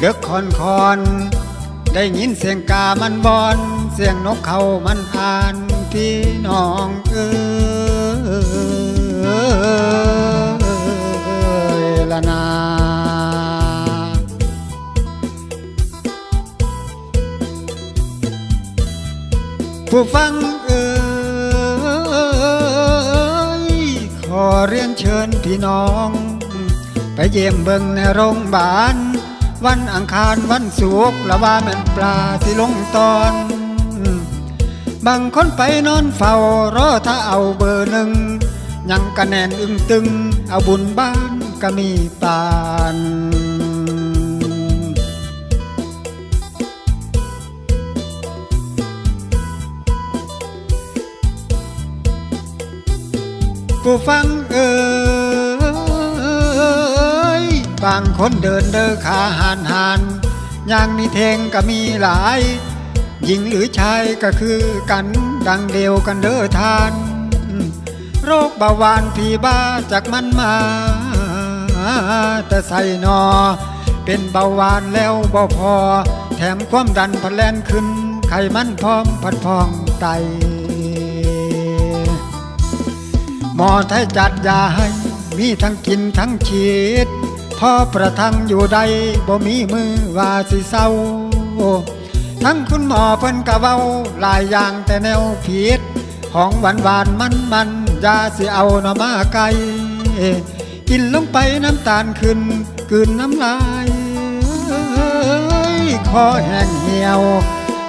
เด็กคอนคอน ได้ยินเสียงกามันบอน เสียงนกเขามันอ่านพี่น้องเอ้ยละนาผู้ฟังเอ่ยขอเรียนเชิญพี่น้อง ไปเยี่ยมเบิงในโรงพยาบาล วันอังคารวันศุกร์ละว่าแม่นปลาสิลงตอน บางคนไปนอนเฝ้ารอถ้าเอาเบอร์หนึ่ง ยังกระแนนอึ้งตึง เอาบุญบ้านก็มีปานผู้ฟังเอ่ บางคนเดินเด้อขาหานหานย่างมีเทงก็มีหลาย หญิงหรือชายก็คือกันดังเดียวกันเด้อทาน โรคเบาหวานผีบ้าจากมันมา แต่ใส่นอ เป็นเบาหวานแล้วบ่พอ แถมความดันพะแลนขึ้น ไขมันพร้อมพัดพองไตหมอไทยจัดยาให้ มีทั้งกินทั้งฉีด พอประทังอยู่ใดบ่มีมือว่าสิเศร้า ทั้งคุณหมอเพิ่นกะเว้าหลายอย่างแต่แนวผิด ของหวานหวานมันมันยาสิเอาหน่อมาไกลกินลงไปน้ำตาลขึ้นกืนน้ำลายคอแห้งเหี่ยว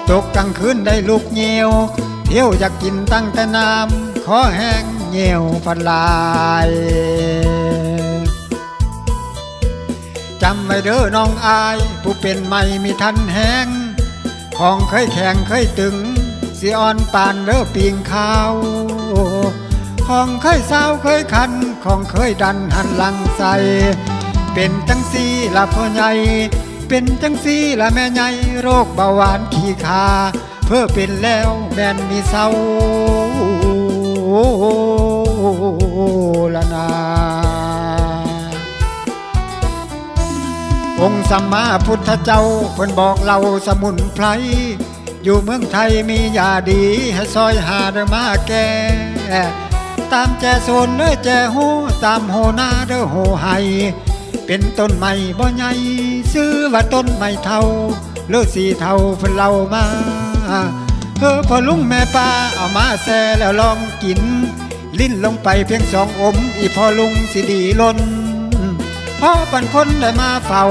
ตกกลางคืนได้ลูกเหี่ยว เที่ยวอยากกินตั้งแต่น้ำคอแห้งเหี่ยวฟันลาย จำไว้เด้อน้องอาย ผู้เป็นไม่มีทันแห้ง ของเคยแข็งเคยตึงสิอ่อนปานเด้อปีงข้าว ของเคยเศร้าเคยคัน ของเคยดันหันหลังใสเป็นจังสีละพ่อใหญ่ เป็นจังสีละแม่ใหญ่โรคเบาหวานขี้คา เพื่อเป็นแล้วแม่นมีเศร้าละนา องค์สัมมาพุทธเจ้าเพิ่นบอกเราสมุนไพรอยู่เมืองไทยมียาดีให้ซอยหาเดมาแก่ตามแจโซนเด้อแจโฮตามโหนาเด้อโหไฮเป็นต้นไม้บ่ใหญ่ซื้อว่าต้นไม้เท่าเลือสีเทาเพิ่นเล่ามาเออพอลุงแม่ป้าเอามาแซ่แล้วลองกิน ลิ้นลงไปเพียงสองอม อีพอลุงสิดีล้น พ่อปันคนได้มาเฝ้า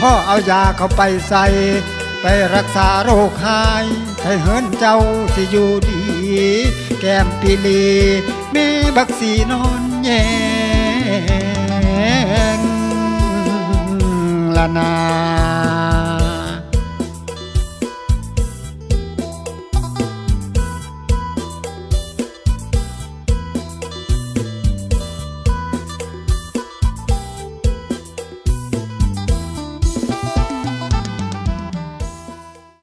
พ่อเอายาเข้าไปใส่ ไปรักษาโรคหายให้เหินเจ้าสิอยู่ดี แก้มปีลีมีบักสีนอนแยงละนา